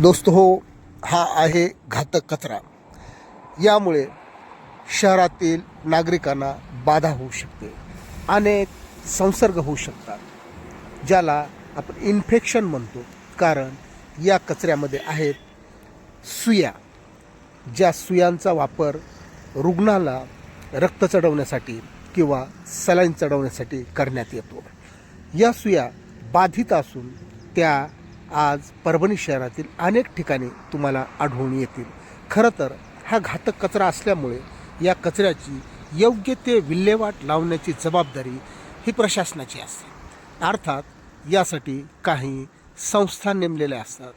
दोस्त हो हा आहे घातक कचरा. यामुळे शहरातील नागरिकांना बाधा होऊ शकते. अनेक संसर्ग होऊ शकतात ज्याला आपण इन्फेक्शन म्हणतो. कारण या कचऱ्यामध्ये आहेत सुया ज्या सुयांचा वापर रुग्णाला रक्त चढवण्यासाठी किंवा सलाईन चढवण्यासाठी करण्यात येतो. या सुया बाधित असून त्या आज परभणी शहरातील अनेक ठिकाणी तुम्हाला आढळून येतील. खरं तर हा घातक कचरा असल्यामुळे या कचऱ्याची योग्य ते विल्हेवाट लावण्याची जबाबदारी ही प्रशासनाची असते. अर्थात यासाठी काही संस्था नेमलेल्या असतात.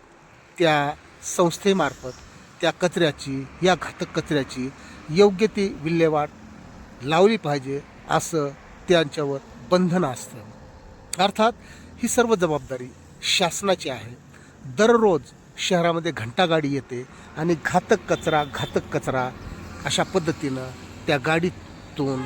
त्या संस्थेमार्फत त्या कचऱ्याची या घातक कचऱ्याची योग्य ती विल्हेवाट लावली पाहिजे असं त्यांच्यावर बंधन असतं अर्थात ही सर्व जबाबदारी शासनाची आहे. दररोज शहरामध्ये घंटागाडी येते आणि घातक कचरा घातक कचरा अशा पद्धतीनं त्या गाडीतून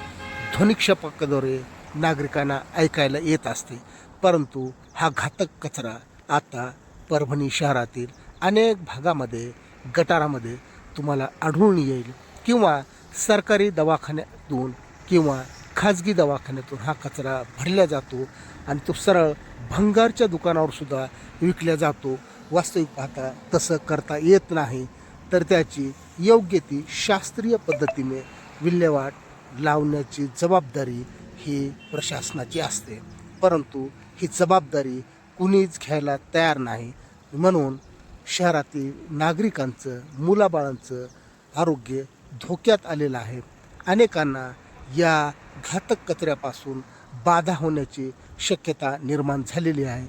ध्वनिक्षेपकाद्वारे नागरिकांना ऐकायला येत असते. परंतु हा घातक कचरा आता परभणी शहरातील अनेक भागामध्ये गटारामध्ये तुम्हाला आढळून येईल किंवा सरकारी दवाखान्यातून किंवा खाजगी दवाखान्यातून हा कचरा भरला जातो आणि तो सरळ भंगारच्या दुकानावर सुद्धा विकला जातो. वास्तविक पाहता तसं करता येत नाही तर त्याची योग्य ती शास्त्रीय पद्धतीने विल्हेवाट लावण्याची जबाबदारी ही प्रशासनाची असते. परंतु ही जबाबदारी कुणीच घ्यायला तयार नाही. म्हणून शहरातील नागरिकांचं मुलाबाळांचं आरोग्य धोक्यात आलेलं आहे. अनेकांना या घातक कचऱ्यापासून बाधा होण्याची शक्यता निर्माण झालेली आहे.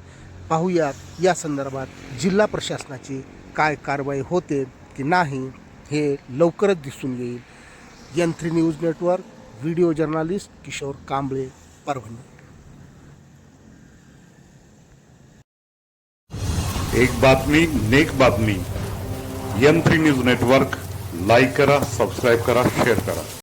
पाहूयात या संदर्भात जिल्हा प्रशासनाची काय कारवाई होते की नाही हे लवकरच दिसून येईल. Yantri news network video journalist Kishor Kamble Parbhani. एक बातमी नेक बातमी. यंत्री न्यूज नेटवर्क लाईक करा सबस्क्राईब करा शेअर करा.